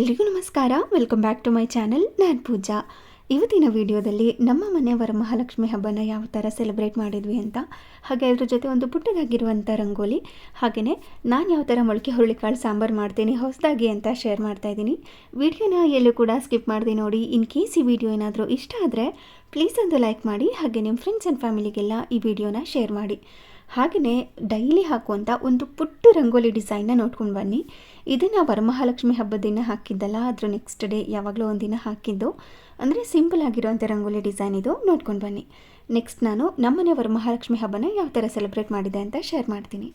ಎಲ್ರಿಗೂ ನಮಸ್ಕಾರ. Welcome back to my channel ನಾನು ಪೂಜಾ. ಇವತ್ತಿನ ವಿಡಿಯೋದಲ್ಲಿ ನಮ್ಮ ಮನೆ ವರಮಹಾಲಕ್ಷ್ಮಿ ಹಬ್ಬನ ಯಾವ ಥರ ಸೆಲೆಬ್ರೇಟ್ ಮಾಡಿದ್ವಿ ಅಂತ, ಹಾಗೆ ಅದ್ರ ಜೊತೆ ಒಂದು ಪುಟ್ಟದಾಗಿರುವಂಥ ರಂಗೋಲಿ ಹಾಗೆಯೇ ನಾನು ಯಾವ ಥರ ಮೊಳಕೆ ಹುರುಳಿಕಾಳು ಸಾಂಬಾರು ಮಾಡ್ತೀನಿ, ಹೊಸದಾಗಿ ಅಂತ ಶೇರ್ ಮಾಡ್ತಾ ಇದ್ದೀನಿ. ವಿಡಿಯೋನ ಎಲ್ಲೂ ಕೂಡ ಸ್ಕಿಪ್ ಮಾಡಿದೆ ನೋಡಿ. ಇನ್ ಕೇಸ್ ಈ ವಿಡಿಯೋ ಏನಾದರೂ ಇಷ್ಟ ಆದರೆ ಪ್ಲೀಸ್ ಒಂದು ಲೈಕ್ ಮಾಡಿ, ಹಾಗೆ ನಿಮ್ಮ ಫ್ರೆಂಡ್ಸ್ ಆ್ಯಂಡ್ ಫ್ಯಾಮಿಲಿಗೆಲ್ಲ ಈ ವಿಡಿಯೋನ ಶೇರ್ ಮಾಡಿ. ಹಾಗೆಯೇ ಡೈಲಿ ಹಾಕುವಂಥ ಒಂದು ಪುಟ್ಟ ರಂಗೋಲಿ ಡಿಸೈನ್ನ ನೋಡ್ಕೊಂಡು ಬನ್ನಿ. ಇದನ್ನು ವರಮಹಾಲಕ್ಷ್ಮಿ ಹಬ್ಬದ ದಿನ ಹಾಕಿದ್ದಲ್ಲ, ಅದ್ರ ನೆಕ್ಸ್ಟ್ ಡೇ ಯಾವಾಗಲೂ ಒಂದಿನ ಹಾಕಿದ್ದು. ಅಂದರೆ ಸಿಂಪಲ್ ಆಗಿರುವಂಥ ರಂಗೋಲಿ ಡಿಸೈನ್ ಇದು ನೋಡ್ಕೊಂಡು ಬನ್ನಿ. ನೆಕ್ಸ್ಟ್ ನಾನು ನಮ್ಮನೆ ವರಮಹಾಲಕ್ಷ್ಮಿ ಹಬ್ಬನ ಯಾವ ಥರ ಸೆಲೆಬ್ರೇಟ್ ಮಾಡಿದೆ ಅಂತ ಶೇರ್ ಮಾಡ್ತೀನಿ.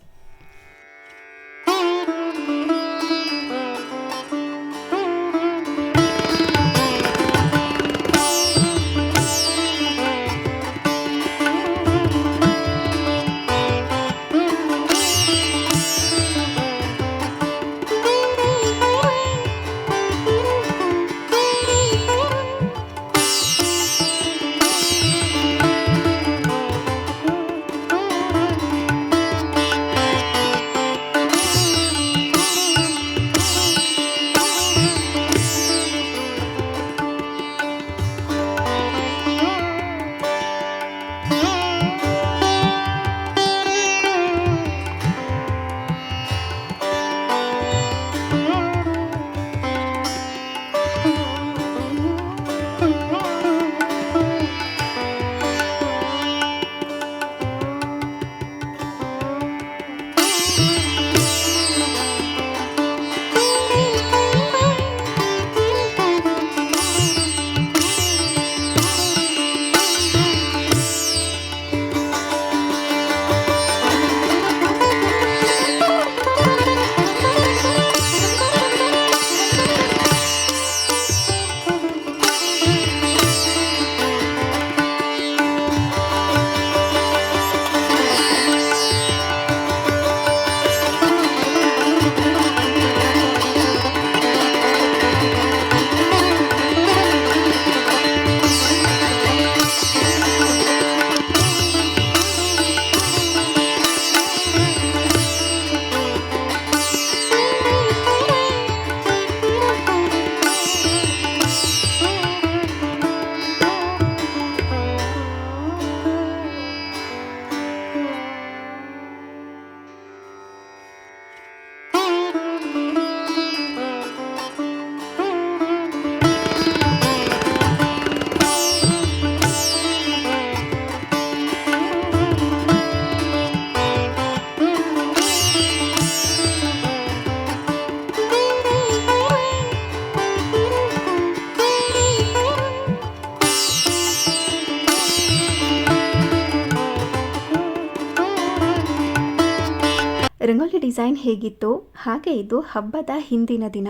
ರಂಗೋಲಿ ಡಿಸೈನ್ ಹೇಗಿತ್ತು ಹಾಗೆ ಇದು ಹಬ್ಬದ ಹಿಂದಿನ ದಿನ.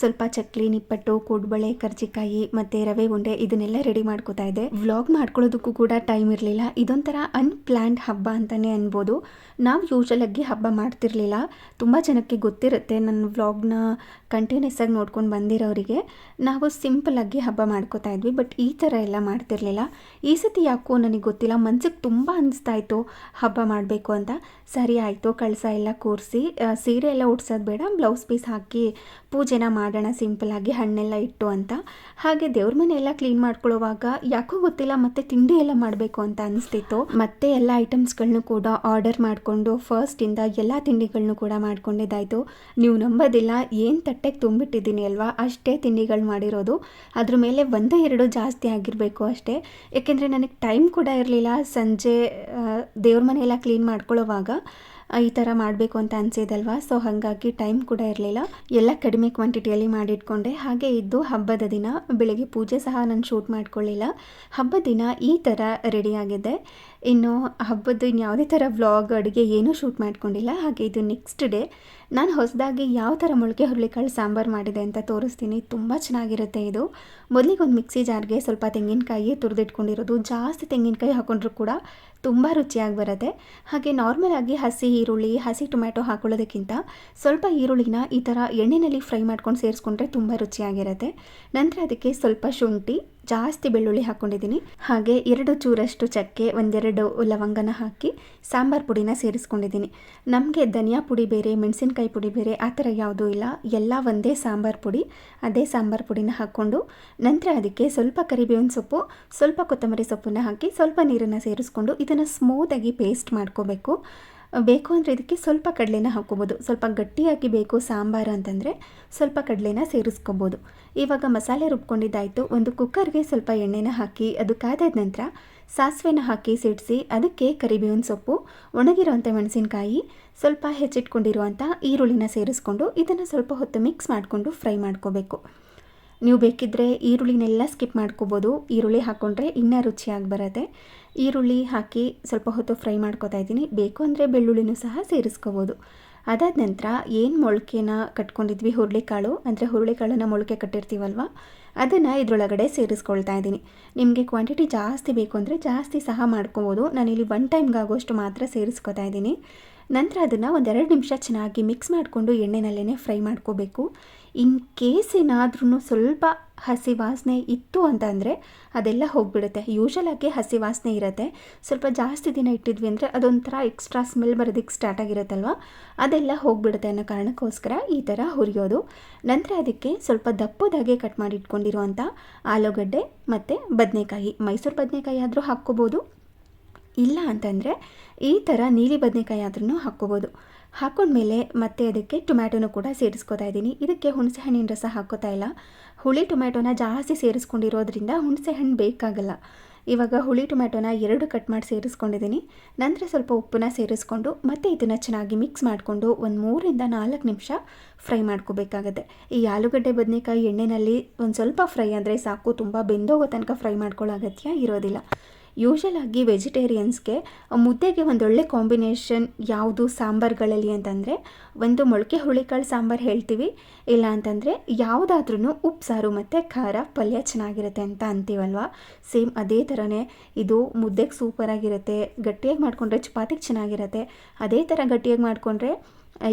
ಸ್ವಲ್ಪ ಚಕ್ಲಿ, ನಿಪ್ಪಟ್ಟು, ಕೂಡ್ಬಳೆ, ಕರ್ಜಿಕಾಯಿ ಮತ್ತು ರವೆ ಉಂಡೆ ಇದನ್ನೆಲ್ಲ ರೆಡಿ ಮಾಡ್ಕೋತಾ ಇದ್ದೆ. ವ್ಲಾಗ್ ಮಾಡ್ಕೊಳ್ಳೋದಕ್ಕೂ ಕೂಡ ಟೈಮ್ ಇರಲಿಲ್ಲ. ಇದೊಂಥರ ಅನ್ಪ್ಲ್ಯಾನ್ಡ್ ಹಬ್ಬ ಅಂತಲೇ ಅನ್ಬೋದು. ನಾವು ಯೂಶಲ್ ಆಗಿ ಹಬ್ಬ ಮಾಡ್ತಿರ್ಲಿಲ್ಲ. ತುಂಬ ಜನಕ್ಕೆ ಗೊತ್ತಿರುತ್ತೆ ನನ್ನ ವ್ಲಾಗ್ನ ಕಂಟಿನ್ಯೂಸ್ ಆಗಿ ನೋಡ್ಕೊಂಡು ಬಂದಿರೋರಿಗೆ. ನಾವು ಸಿಂಪಲ್ ಆಗಿ ಹಬ್ಬ ಮಾಡ್ಕೋತಾ ಇದ್ವಿ ಬಟ್ ಈ ಥರ ಎಲ್ಲ ಮಾಡ್ತಿರ್ಲಿಲ್ಲ. ಈ ಸತಿ ಯಾಕೋ ನನಗೆ ಗೊತ್ತಿಲ್ಲ. ಮನ್ಸಿಗೆ ತುಂಬ ಅನಿಸ್ತಾ ಇತ್ತು, ಹಬ್ಬ ಮಾಡಬೇಕು ಅಂತ. ಸರಿ ಆಯಿತು, ಕಳಸ ಎಲ್ಲ ಕೂರಿಸಿ. ಸೀರೆ ಎಲ್ಲ ಉಡ್ಸೋದು ಬೇಡ. ಬ್ಲೌಸ್ ಪೀಸ್ ಹಾಕಿ ಪೂಜೆನ ಮಾಡೋಣ ಸಿಂಪಲ್ಲಾಗಿ ಹಣ್ಣೆಲ್ಲ ಇಟ್ಟು ಅಂತ. ಹಾಗೆ ದೇವ್ರ ಮನೆ ಎಲ್ಲ ಕ್ಲೀನ್ ಮಾಡ್ಕೊಳ್ಳೋವಾಗ ಯಾಕೋ ಗೊತ್ತಿಲ್ಲ ಮತ್ತೆ ತಿಂಡಿ ಎಲ್ಲ ಮಾಡಬೇಕು ಅಂತ ಅನಿಸ್ತಿತ್ತು. ಮತ್ತೆ ಎಲ್ಲ ಐಟಮ್ಸ್ಗಳನ್ನೂ ಕೂಡ ಆರ್ಡರ್ ಮಾಡಿಕೊಂಡು ಫಸ್ಟಿಂದ ಎಲ್ಲ ತಿಂಡಿಗಳನ್ನು ಕೂಡ ಮಾಡ್ಕೊಂಡಿದ್ದಾಯಿತು. ನೀವು ನಂಬೋದಿಲ್ಲ, ಏನು ತಟ್ಟೆಗೆ ತುಂಬಿಟ್ಟಿದ್ದೀನಿ ಅಲ್ವಾ? ಅಷ್ಟೇ ತಿಂಡಿಗಳು ಮಾಡಿರೋದು. ಅದ್ರ ಮೇಲೆ ಒಂದು ಎರಡು ಜಾಸ್ತಿ ಆಗಿರಬೇಕು ಅಷ್ಟೇ. ಯಾಕೆಂದರೆ ನನಗೆ ಟೈಮ್ ಕೂಡ ಇರಲಿಲ್ಲ. ಸಂಜೆ ದೇವ್ರ ಮನೆ ಎಲ್ಲ ಕ್ಲೀನ್ ಮಾಡ್ಕೊಳ್ಳೋವಾಗ. ಈ ಥರ ಮಾಡಬೇಕು ಅಂತ ಅನಿಸಿದಲ್ವಾ? ಸೊ ಹಾಗಾಗಿ ಟೈಮ್ ಕೂಡ ಇರಲಿಲ್ಲ. ಎಲ್ಲ ಕಡಿಮೆ ಕ್ವಾಂಟಿಟಿಯಲ್ಲಿ ಮಾಡಿಟ್ಕೊಂಡೆ. ಹಾಗೆ ಇದ್ದು ಹಬ್ಬದ ದಿನ, ಬೆಳಗ್ಗೆ ಪೂಜೆ ಸಹ ನಾನು ಶೂಟ್ ಮಾಡ್ಕೊಳ್ಳಿಲ್ಲ. ಹಬ್ಬದ ದಿನ ಈ ಥರ ರೆಡಿಯಾಗಿದೆ ಇನ್ನು ಹಬ್ಬದ ಇನ್ನು ಯಾವುದೇ ಥರ ವ್ಲಾಗ್ ಅಡುಗೆ ಏನೂ ಶೂಟ್ ಮಾಡ್ಕೊಂಡಿಲ್ಲ. ಹಾಗೆ ಇದು ನೆಕ್ಸ್ಟ್ ಡೇ ನಾನು ಹೊಸದಾಗಿ ಯಾವ ಥರ ಮೊಳಕೆ, ಹುರುಳಿಕಾಳು, ಸಾಂಬಾರು ಮಾಡಿದೆ ಅಂತ ತೋರಿಸ್ತೀನಿ. ತುಂಬ ಚೆನ್ನಾಗಿರುತ್ತೆ ಇದು. ಮೊದಲಿಗೆ ಒಂದು ಮಿಕ್ಸಿ ಜಾರ್ಗೆ ಸ್ವಲ್ಪ ತೆಂಗಿನಕಾಯಿ ತುರಿದಿಟ್ಕೊಂಡಿರೋದು. ಜಾಸ್ತಿ ತೆಂಗಿನಕಾಯಿ ಹಾಕೊಂಡ್ರೂ ಕೂಡ ತುಂಬ ರುಚಿಯಾಗಿ ಬರುತ್ತೆ. ಹಾಗೆ ನಾರ್ಮಲ್ ಆಗಿ ಹಸಿ ಈರುಳ್ಳಿ, ಹಸಿ ಟೊಮ್ಯಾಟೊ ಹಾಕೊಳ್ಳೋದಕ್ಕಿಂತ ಸ್ವಲ್ಪ ಈರುಳ್ಳಿನ ಈ ಥರ ಎಣ್ಣೆಯಲ್ಲಿ ಫ್ರೈ ಮಾಡ್ಕೊಂಡು ಸೇರಿಸ್ಕೊಂಡ್ರೆ ತುಂಬ ರುಚಿಯಾಗಿರುತ್ತೆ. ನಂತರ ಅದಕ್ಕೆ ಸ್ವಲ್ಪ ಶುಂಠಿ ಜಾಸ್ತಿ ಬೆಳ್ಳುಳ್ಳಿ ಹಾಕ್ಕೊಂಡಿದ್ದೀನಿ ಹಾಗೆ ಎರಡು ಚೂರಷ್ಟು ಚಕ್ಕೆ, ಒಂದೆರಡು ಲವಂಗನ ಹಾಕಿ ಸಾಂಬಾರ್ ಪುಡಿನ ಸೇರಿಸ್ಕೊಂಡಿದ್ದೀನಿ. ನಮಗೆ ಧನಿಯಾ ಪುಡಿ ಬೇರೆ, ಮೆಣಸಿನ್ಕಾಯಿ ಪುಡಿ ಬೇರೆ ಆ ಥರ ಯಾವುದೂ ಇಲ್ಲ. ಎಲ್ಲ ಒಂದೇ ಸಾಂಬಾರ್ ಪುಡಿ. ಅದೇ ಸಾಂಬಾರ್ ಪುಡಿನ ಹಾಕ್ಕೊಂಡು ನಂತರ ಅದಕ್ಕೆ ಸ್ವಲ್ಪ ಕರಿಬೇವಿನ ಸೊಪ್ಪು, ಸ್ವಲ್ಪ ಕೊತ್ತಂಬರಿ ಸೊಪ್ಪನ್ನು ಹಾಕಿ ಸ್ವಲ್ಪ ನೀರನ್ನು ಸೇರಿಸ್ಕೊಂಡು ಇದನ್ನು ಸ್ಮೂತಾಗಿ ಪೇಸ್ಟ್ ಮಾಡ್ಕೋಬೇಕು. ಬೇಕು ಅಂದರೆ ಇದಕ್ಕೆ ಸ್ವಲ್ಪ ಕಡಲೆನ ಹಾಕ್ಕೊಬೋದು. ಸ್ವಲ್ಪ ಗಟ್ಟಿಯಾಗಿ ಬೇಕು ಸಾಂಬಾರು ಅಂತಂದರೆ ಸ್ವಲ್ಪ ಕಡಲೆನ ಸೇರಿಸ್ಕೋಬೋದು. ಇವಾಗ ಮಸಾಲೆ ರುಬ್ಕೊಂಡಿದ್ದಾಯಿತು. ಒಂದು ಕುಕ್ಕರ್ಗೆ ಸ್ವಲ್ಪ ಎಣ್ಣೆನ ಹಾಕಿ, ಅದು ಕಾದಾದ ನಂತರ ಸಾಸಿವೆನ ಹಾಕಿ ಸಿಡಿಸಿ ಅದಕ್ಕೆ ಕರಿಬೇವಿನ ಸೊಪ್ಪು ಒಣಗಿರುವಂಥ ಮೆಣಸಿನಕಾಯಿ, ಸ್ವಲ್ಪ ಹೆಚ್ಚಿಟ್ಕೊಂಡಿರುವಂಥ ಈರುಳ್ಳಿನ ಸೇರಿಸ್ಕೊಂಡು ಇದನ್ನು ಸ್ವಲ್ಪ ಹೊತ್ತು ಮಿಕ್ಸ್ ಮಾಡಿಕೊಂಡು ಫ್ರೈ ಮಾಡ್ಕೋಬೇಕು. ನೀವು ಬೇಕಿದ್ದರೆ ಈರುಳ್ಳಿನೆಲ್ಲ ಸ್ಕಿಪ್ ಮಾಡ್ಕೋಬೋದು. ಈರುಳ್ಳಿ ಹಾಕ್ಕೊಂಡ್ರೆ ಇನ್ನೂ ರುಚಿಯಾಗಿ ಬರುತ್ತೆ. ಈರುಳ್ಳಿ ಹಾಕಿ ಸ್ವಲ್ಪ ಹೊತ್ತು ಫ್ರೈ ಮಾಡ್ಕೋತಾ ಇದ್ದೀನಿ. ಬೇಕು ಅಂದರೆ ಬೆಳ್ಳುಳ್ಳಿನೂ ಸಹ ಸೇರಿಸ್ಕೋಬೋದು. ಅದಾದ ನಂತರ ಏನು ಮೊಳಕೆನ ಕಟ್ಕೊಂಡಿದ್ವಿ? ಹುರುಳಿಕಾಳು. ಅಂದರೆ ಹುರುಳಿಕಾಳನ್ನು ಮೊಳಕೆ ಕಟ್ಟಿರ್ತೀವಲ್ವ? ಅದನ್ನು ಇದರೊಳಗಡೆ ಸೇರಿಸ್ಕೊಳ್ತಾ ಇದ್ದೀನಿ. ನಿಮಗೆ ಕ್ವಾಂಟಿಟಿ ಜಾಸ್ತಿ ಬೇಕು ಅಂದರೆ ಜಾಸ್ತಿ ಸಹ ಮಾಡ್ಕೊಬೋದು. ನಾನಿಲ್ಲಿ ಒನ್ ಟೈಮ್ಗಾಗೋಷ್ಟು ಮಾತ್ರ ಸೇರಿಸ್ಕೊತಾ ಇದ್ದೀನಿ. ನಂತರ ಅದನ್ನು ಒಂದೆರಡು ನಿಮಿಷ ಚೆನ್ನಾಗಿ ಮಿಕ್ಸ್ ಮಾಡಿಕೊಂಡು ಎಣ್ಣೆನಲ್ಲೇ ಫ್ರೈ ಮಾಡ್ಕೋಬೇಕು. ಇನ್ ಕೇಸ್ ಏನಾದ್ರೂ ಸ್ವಲ್ಪ ಹಸಿ ವಾಸನೆ ಇತ್ತು ಅಂತಂದರೆ ಅದೆಲ್ಲ ಹೋಗಿಬಿಡುತ್ತೆ. ಯೂಶಲಾಗಿ ಹಸಿ ವಾಸನೆ ಇರುತ್ತೆ. ಸ್ವಲ್ಪ ಜಾಸ್ತಿ ದಿನ ಇಟ್ಟಿದ್ವಿ ಅಂದರೆ ಅದೊಂಥರ ಎಕ್ಸ್ಟ್ರಾ ಸ್ಮೆಲ್ ಬರೋದಕ್ಕೆ ಸ್ಟಾರ್ಟ್ ಆಗಿರುತ್ತಲ್ವ? ಅದೆಲ್ಲ ಹೋಗಿಬಿಡುತ್ತೆ ಅನ್ನೋ ಕಾರಣಕ್ಕೋಸ್ಕರ ಈ ಥರ ಹುರಿಯೋದು. ನಂತರ ಅದಕ್ಕೆ ಸ್ವಲ್ಪ ದಪ್ಪದಾಗೆ ಕಟ್ ಮಾಡಿ ಇಟ್ಕೊಂಡಿರುವಂಥ ಆಲೂಗಡ್ಡೆ ಮತ್ತು ಬದನೆಕಾಯಿ. ಮೈಸೂರು ಬದನೆಕಾಯಿ ಆದರೂ ಹಾಕ್ಕೋಬೋದು. ಇಲ್ಲ ಅಂತಂದರೆ ಈ ಥರ ನೀಲಿ ಬದನೆಕಾಯಿ ಆದ್ರೂ ಹಾಕ್ಕೋಬೋದು. ಹಾಕೊಂಡ್ಮೇಲೆ ಮತ್ತೆ ಅದಕ್ಕೆ ಟೊಮ್ಯಾಟೊನೂ ಕೂಡ ಸೇರಿಸ್ಕೊತಾ ಇದ್ದೀನಿ. ಇದಕ್ಕೆ ಹುಣಸೆ ಹಣ್ಣಿನ ರಸ ಹಾಕೋತಾ ಇಲ್ಲ. ಹುಳಿ ಟೊಮ್ಯಾಟೊನ ಜಾಸ್ತಿ ಸೇರಿಸ್ಕೊಂಡಿರೋದ್ರಿಂದ ಹುಣಸೆ ಹಣ್ಣು ಬೇಕಾಗಲ್ಲ. ಇವಾಗ ಹುಳಿ ಟೊಮ್ಯಾಟೊನ ಎರಡು ಕಟ್ ಮಾಡಿ ಸೇರಿಸ್ಕೊಂಡಿದ್ದೀನಿ. ನಂತರ ಸ್ವಲ್ಪ ಉಪ್ಪನ್ನ ಸೇರಿಸ್ಕೊಂಡು ಮತ್ತೆ ಇದನ್ನು ಚೆನ್ನಾಗಿ ಮಿಕ್ಸ್ ಮಾಡಿಕೊಂಡು ಒಂದು ಮೂರಿಂದ ನಾಲ್ಕು ನಿಮಿಷ ಫ್ರೈ ಮಾಡ್ಕೋಬೇಕಾಗತ್ತೆ. ಈ ಆಲೂಗಡ್ಡೆ ಬದನೆಕಾಯಿ ಎಣ್ಣೆಯಲ್ಲಿ ಒಂದು ಸ್ವಲ್ಪ ಫ್ರೈ ಅಂದರೆ ಸಾಕು. ತುಂಬ ಬೆಂದೋಗೋ ತನಕ ಫ್ರೈ ಮಾಡ್ಕೊಳ್ಳೋ ಅಗತ್ಯ ಇರೋದಿಲ್ಲ. ಯೂಶಲ್ ಆಗಿ ವೆಜಿಟೇರಿಯನ್ಸ್ಗೆ ಮುದ್ದೆಗೆ ಒಂದೊಳ್ಳೆ ಕಾಂಬಿನೇಷನ್ ಯಾವುದು ಸಾಂಬಾರ್ಗಳಲ್ಲಿ ಅಂತಂದರೆ, ಒಂದು ಮೊಳಕೆ ಹುಳಿಕಾಳು ಸಾಂಬಾರು ಹೇಳ್ತೀವಿ. ಇಲ್ಲ ಅಂತಂದರೆ ಯಾವುದಾದ್ರೂ ಉಪ್ಪು, ಸಾರು ಮತ್ತು ಖಾರ ಪಲ್ಯ ಚೆನ್ನಾಗಿರುತ್ತೆ ಅಂತ ಅಂತೀವಲ್ವ? ಸೇಮ್ ಅದೇ ಥರನೇ ಇದು ಮುದ್ದೆಗೆ ಸೂಪರಾಗಿರುತ್ತೆ ಗಟ್ಟಿಯಾಗಿ ಮಾಡಿಕೊಂಡ್ರೆ ಚಪಾತಿಗೆ ಚೆನ್ನಾಗಿರುತ್ತೆ. ಅದೇ ಥರ ಗಟ್ಟಿಯಾಗಿ ಮಾಡಿಕೊಂಡ್ರೆ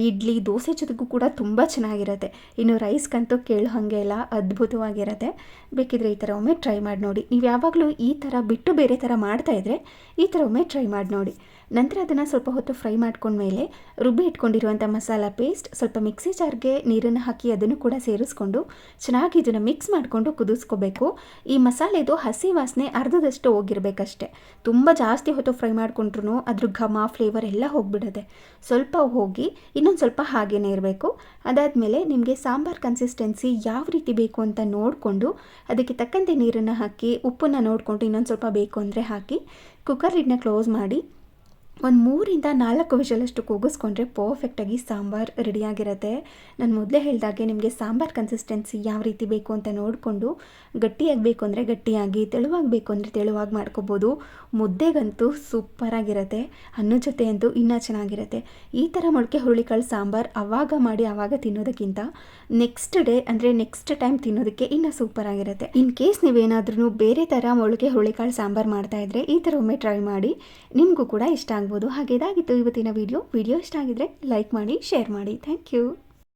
ಇಡ್ಲಿ, ದೋಸೆ ಜೊತೆಗೂ ಕೂಡ ತುಂಬ ಚೆನ್ನಾಗಿರುತ್ತೆ. ಇನ್ನು ರೈಸ್ಗಂತೂ ಕೇಳೋ ಹಾಗೆ ಇಲ್ಲ, ಅದ್ಭುತವಾಗಿರುತ್ತೆ. ಬೇಕಿದ್ರೆ ಈ ಥರ ಒಮ್ಮೆ ಟ್ರೈ ಮಾಡಿ ನೋಡಿ. ನೀವು ಯಾವಾಗಲೂ ಈ ಥರ ಬಿಟ್ಟು ಬೇರೆ ಥರ ಮಾಡ್ತಾಯಿದ್ರೆ ಈ ಥರ ಒಮ್ಮೆ ಟ್ರೈ ಮಾಡಿ ನೋಡಿ. ನಂತರ ಅದನ್ನು ಸ್ವಲ್ಪ ಹೊತ್ತು ಫ್ರೈ ಮಾಡ್ಕೊಂಡ್ಮೇಲೆ ರುಬ್ಬಿ ಇಟ್ಕೊಂಡಿರುವಂಥ ಮಸಾಲ ಪೇಸ್ಟ್ ಸ್ವಲ್ಪ ಮಿಕ್ಸಿ ಜಾರ್ಗೆ ನೀರನ್ನು ಹಾಕಿ ಅದನ್ನು ಕೂಡ ಸೇರಿಸ್ಕೊಂಡು ಚೆನ್ನಾಗಿ ಇದನ್ನು ಮಿಕ್ಸ್ ಮಾಡಿಕೊಂಡು ಕುದಿಸ್ಕೋಬೇಕು. ಈ ಮಸಾಲೆದು ಹಸಿ ವಾಸನೆ ಅರ್ಧದಷ್ಟು ಹೋಗಿರಬೇಕಷ್ಟೆ. ತುಂಬ ಜಾಸ್ತಿ ಹೊತ್ತು ಫ್ರೈ ಮಾಡ್ಕೊಂಡ್ರು ಅದ್ರ ಘಮ ಫ್ಲೇವರ್ ಎಲ್ಲ ಹೋಗಿಬಿಡುತ್ತೆ. ಸ್ವಲ್ಪ ಹೋಗಿ ಇನ್ನೊಂದು ಸ್ವಲ್ಪ ಹಾಗೇ ಇರಬೇಕು. ಅದಾದಮೇಲೆ ನಿಮಗೆ ಸಾಂಬಾರ್ ಕನ್ಸಿಸ್ಟೆನ್ಸಿ ಯಾವ ರೀತಿ ಬೇಕು ಅಂತ ನೋಡಿಕೊಂಡು ಅದಕ್ಕೆ ತಕ್ಕಂತೆ ನೀರನ್ನು ಹಾಕಿ, ಉಪ್ಪನ್ನು ನೋಡಿಕೊಂಡು ಇನ್ನೊಂದು ಸ್ವಲ್ಪ ಬೇಕು ಅಂದರೆ ಹಾಕಿ ಕುಕ್ಕರ್ ಲಿಡ್ನ ಕ್ಲೋಸ್ ಮಾಡಿ ಒಂದು ಮೂರಿಂದ ನಾಲ್ಕು ವಿಷಲಷ್ಟು ಕೂಗಿಸ್ಕೊಂಡ್ರೆ ಪರ್ಫೆಕ್ಟಾಗಿ ಸಾಂಬಾರು ರೆಡಿಯಾಗಿರುತ್ತೆ ನಾನು ಮೊದಲೇ ಹೇಳಿದಾಗೆ ನಿಮಗೆ ಸಾಂಬಾರು ಕನ್ಸಿಸ್ಟೆನ್ಸಿ ಯಾವ ರೀತಿ ಬೇಕು ಅಂತ ನೋಡಿಕೊಂಡು ಗಟ್ಟಿಯಾಗಬೇಕು ಅಂದರೆ ಗಟ್ಟಿಯಾಗಿ, ತೆಳುವಾಗಬೇಕು ಅಂದರೆ ತೆಳುವಾಗಿ ಮಾಡ್ಕೋಬೋದು. ಮುದ್ದೆಗಂತೂ ಸೂಪರಾಗಿರುತ್ತೆ ಅನ್ನೋ ಜೊತೆ ಅಂತೂ ಇನ್ನೂ ಚೆನ್ನಾಗಿರುತ್ತೆ. ಈ ಥರ ಮೊಳಕೆ ಹುರುಳಿಕಾಳು ಸಾಂಬಾರು ಅವಾಗ ಮಾಡಿ ಆವಾಗ ತಿನ್ನೋದಕ್ಕಿಂತ ನೆಕ್ಸ್ಟ್ ಡೇ ಅಂದರೆ ನೆಕ್ಸ್ಟ್ ಟೈಮ್ ತಿನ್ನೋದಕ್ಕೆ ಇನ್ನೂ ಸೂಪರಾಗಿರುತ್ತೆ ಇನ್ ಕೇಸ್ ನೀವೇನಾದ್ರೂ ಬೇರೆ ಥರ ಮೊಳಕೆ ಹುರುಳಿಕಾಳು ಸಾಂಬಾರು ಮಾಡ್ತಾಯಿದ್ರೆ ಈ ಥರ ಒಮ್ಮೆ ಟ್ರೈ ಮಾಡಿ ನಿಮಗೂ ಕೂಡ ಇಷ್ಟ ಆಗ್ಬೋದು ಹಾಗೆ ಇದಾಗಿತ್ತು ಇವತ್ತಿನ ವಿಡಿಯೋ ವಿಡಿಯೋ ಇಷ್ಟ ಆಗಿದ್ರೆ ಲೈಕ್ ಮಾಡಿ ಶೇರ್ ಮಾಡಿ. Thank you